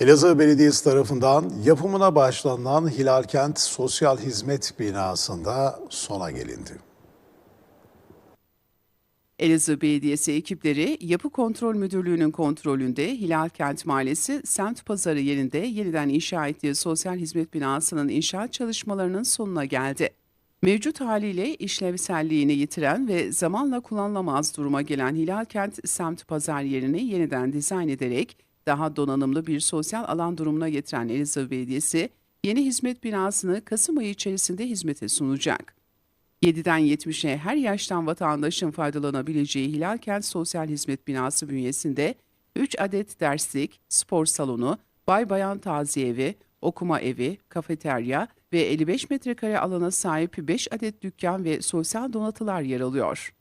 Elazığ Belediyesi tarafından yapımına başlanılan Hilalkent Sosyal Hizmet binasında sona gelindi. Elazığ Belediyesi ekipleri Yapı Kontrol Müdürlüğü'nün kontrolünde Hilal Kent Mahallesi Semt Pazarı yerinde yeniden inşa ettiği sosyal hizmet binasının inşaat çalışmalarının sonuna geldi. Mevcut haliyle işlevselliğini yitiren ve zamanla kullanılamaz duruma gelen Hilal Kent Semt Pazar yerini yeniden dizayn ederek daha donanımlı bir sosyal alan durumuna getiren Elazığ Belediyesi yeni hizmet binasını Kasım ayı içerisinde hizmete sunacak. 7'den 70'e her yaştan vatandaşın faydalanabileceği Hilal Sosyal Hizmet Binası bünyesinde 3 adet derslik, spor salonu, bay bayan taziye evi, okuma evi, kafeterya ve 55 metrekare alana sahip 5 adet dükkan ve sosyal donatılar yer alıyor.